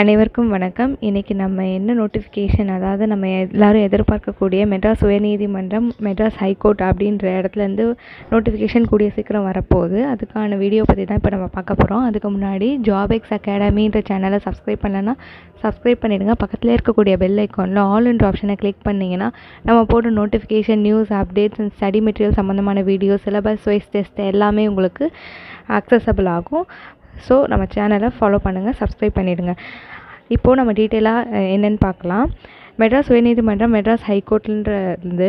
அனைவருக்கும் வணக்கம். இன்றைக்கி நம்ம என்ன நோட்டிஃபிகேஷன் அதாவது நம்ம எல்லோரும் எதிர்பார்க்கக்கூடிய மெட்ராஸ் உயர்நீதிமன்றம் மெட்ராஸ் ஹைகோர்ட் அப்படின்ற இடத்துலேருந்து நோட்டிஃபிகேஷன் கூடிய சீக்கிரம் வரப்போகுது. அதுக்கான வீடியோ பற்றி தான் இப்போ நம்ம பார்க்க போகிறோம் அதுக்கு முன்னாடி ஜாபெக்ஸ் அகாடமின்ற சேனலை சப்ஸ்கிரைப் பண்ணலன்னா சப்ஸ்கிரைப் பண்ணிவிடுங்க பக்கத்தில் இருக்கக்கூடிய பெல் ஐக்கானில் ஆல்ன்ற ஆப்ஷனை கிளிக் பண்ணிங்கன்னா நம்ம போடுற notification news updates and study material சம்மந்தமான வீடியோ சிலபஸ் வைஸ் டெஸ்ட் எல்லாமே உங்களுக்கு அக்சசபிள் ஆகும். ஸோ நம்ம சேனலை ஃபாலோ பண்ணுங்கள் சப்ஸ்கிரைப் பண்ணிவிடுங்க இப்போது நம்ம டீட்டெயிலாக என்னென்னு பார்க்கலாம். மெட்ராஸ் உயர்நீதிமன்றம் மெட்ராஸ் ஹைகோர்ட்லேருந்து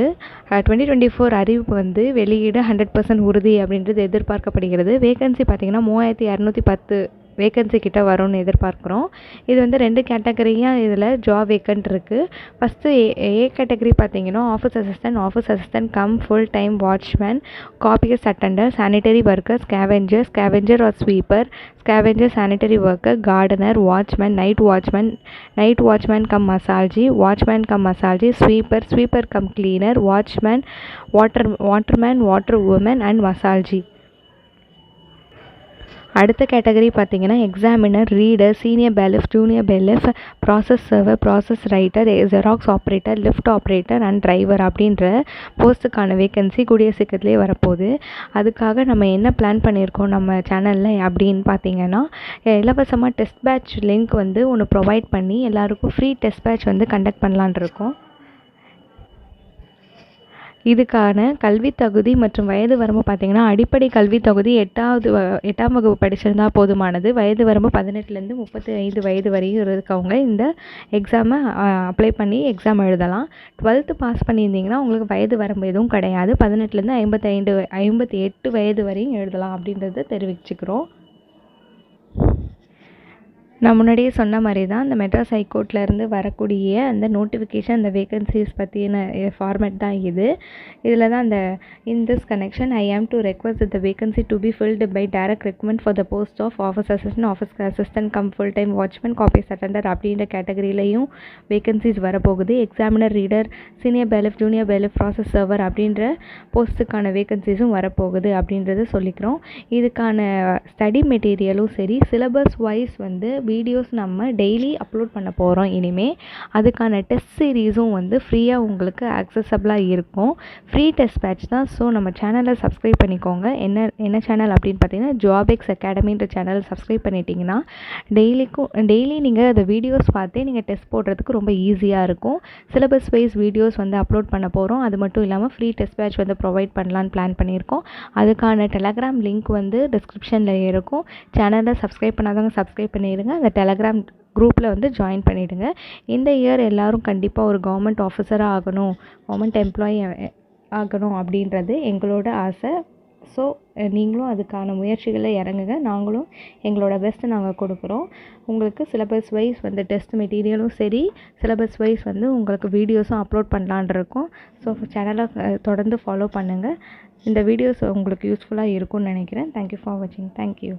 டுவெண்ட்டி டுவெண்ட்டி ஃபோர் அறிவிப்பு வந்து வெளியீடு ஹண்ட்ரட் பர்சன்ட் உறுதி அப்படின்றது எதிர்பார்க்கப்படுகிறது. வேகன்சி பார்த்திங்கன்னா மூவாயிரத்தி இரநூத்தி பத்து வேக்கன்சி கிட்ட வரும்னு எதிர்பார்க்குறோம். இது வந்து ரெண்டு கேட்டகரியாக இதில் ஜாப் வேக்கன்ட் இருக்குது ஃபஸ்ட்டு ஏ ஏ கேட்டகரி பார்த்தீங்கன்னா office assistant office assistant cum full time watchman copyist attender sanitary worker scavenger scavenger or sweeper scavenger sanitary worker gardener watchman night watchman night watchman cum masalchi watchman cum masalchi sweeper sweeper cum cleaner watchman water waterman water woman and masalchi அடுத்த category பார்த்தீங்கன்னா examiner reader senior bailiff junior bailiff process server process writer Xerox operator lift operator and driver அப்படின்ற போஸ்ட்டுக்கான vacancy கூடிய சீக்கிரத்துலேயே வரப்போகுது. அதுக்காக நம்ம என்ன plan பண்ணியிருக்கோம் நம்ம சேனலில் அப்படின்னு பார்த்தீங்கன்னா இலவசமாக டெஸ்ட் பேட்ச் லிங்க் வந்து ஒன்று ப்ரொவைட் பண்ணி எல்லாருக்கும் ஃப்ரீ டெஸ்ட் பேட்ச் வந்து கண்டக்ட் பண்ணலான் இருக்கோம். இதுக்கான கல்வி தகுதி மற்றும் வயது வரம்பு பார்த்திங்கன்னா அடிப்படை கல்வி தகுதி எட்டாவது எட்டாம் வகுப்பு படிச்சிருந்தா போதுமானது. வயது வரம்பு பதினெட்டுலேருந்து முப்பத்தி ஐந்து வயது வரையும் இருக்கவங்க இந்த எக்ஸாமை அப்ளை பண்ணி எக்ஸாம் எழுதலாம். டுவெல்த்து பாஸ் பண்ணியிருந்தீங்கன்னா உங்களுக்கு வயது வரம்பு எதுவும் கிடையாது. பதினெட்டுலேருந்து ஐம்பத்தைந்து ஐம்பத்தி எட்டு வயது வரையும் எழுதலாம் அப்படின்றத தெரிவிச்சுக்கிறோம். நான் முன்னாடியே சொன்ன மாதிரி தான் இந்த மெட்ராஸ் ஹைகோர்ட்லேருந்து வரக்கூடிய அந்த நோட்டிஃபிகேஷன் அந்த வேகன்சிஸ் பற்றின ஃபார்மேட் தான் இது. இதில் தான் அந்த இன் this connection I am to request the vacancy to be filled by direct recruitment for the post of office assistant office assistant cum full time watchman copyist attender அப்படின்ற கேட்டகரியிலையும் vacancies வரப்போகுது. Examiner reader senior bailiff junior bailiff process server அப்படின்ற போஸ்ட்டுக்கான வேகன்சிஸும் வரப்போகுது அப்படின்றத சொல்லிக்கிறோம். இதுக்கான study மெட்டீரியலும் சரி. சிலபஸ் வைஸ் வந்து வீடியோஸ் நம்ம டெய்லி அப்லோட் பண்ண போகிறோம் இனிமேல் அதுக்கான டெஸ்ட் சீரீஸும் வந்து ஃப்ரீயாக உங்களுக்கு அக்சசபிளாக இருக்கும். ஃப்ரீ டெஸ்ட் பேட்ச் தான். ஸோ நம்ம சேனலை சப்ஸ்கிரைப் பண்ணிக்கோங்க. என்ன என்ன சேனல் அப்படின்னு பார்த்தீங்கன்னா ஜாபெக்ஸ் அகாடமின்ற சேனல் சப்ஸ்கிரைப் பண்ணிட்டீங்கன்னா டெய்லிக்கும் டெய்லி நீங்கள் அந்த வீடியோஸ் பார்த்தே நீங்கள் டெஸ்ட் போடுறதுக்கு ரொம்ப ஈஸியாக இருக்கும். சிலபஸ் வைஸ் வீடியோஸ் வந்து அப்லோட் பண்ண போகிறோம் அது மட்டும் இல்லாமல் ஃப்ரீ டெஸ்ட் பேட்ச் வந்து ப்ரொவைட் பண்ணலான்னு பிளான் பண்ணியிருக்கோம். அதுக்கான டெலகிராம் லிங்க் வந்து டிஸ்கிரிப்ஷனில் இருக்கும். சேனலை சப்ஸ்கிரைப் பண்ணாதவங்க சப்ஸ்கிரைப் பண்ணிடுங்க அந்த டெலகிராம் குரூப்பில் வந்து ஜாயின் பண்ணிவிடுங்க இந்த இயர் எல்லோரும் கண்டிப்பாக ஒரு கவர்மெண்ட் ஆஃபீஸராக ஆகணும் கவர்மெண்ட் எம்ப்ளாயி ஆகணும் அப்படின்றது எங்களோட ஆசை. ஸோ நீங்களும் அதுக்கான முயற்சிகளில் இறங்குங்க. நாங்களும் எங்களோட பெஸ்ட்டை நாங்கள் கொடுக்குறோம். உங்களுக்கு சிலபஸ் வைஸ் வந்து டெஸ்ட் மெட்டீரியலும் சரி சிலபஸ் வைஸ் வந்து உங்களுக்கு வீடியோஸும் அப்லோட் பண்ணலான் இருக்கோம். ஸோ சேனலை தொடர்ந்து ஃபாலோ பண்ணுங்கள் இந்த வீடியோஸ் உங்களுக்கு யூஸ்ஃபுல்லாக இருக்கும்னு நினைக்கிறேன். தேங்க்யூ ஃபார் வாட்சிங் தேங்க்யூ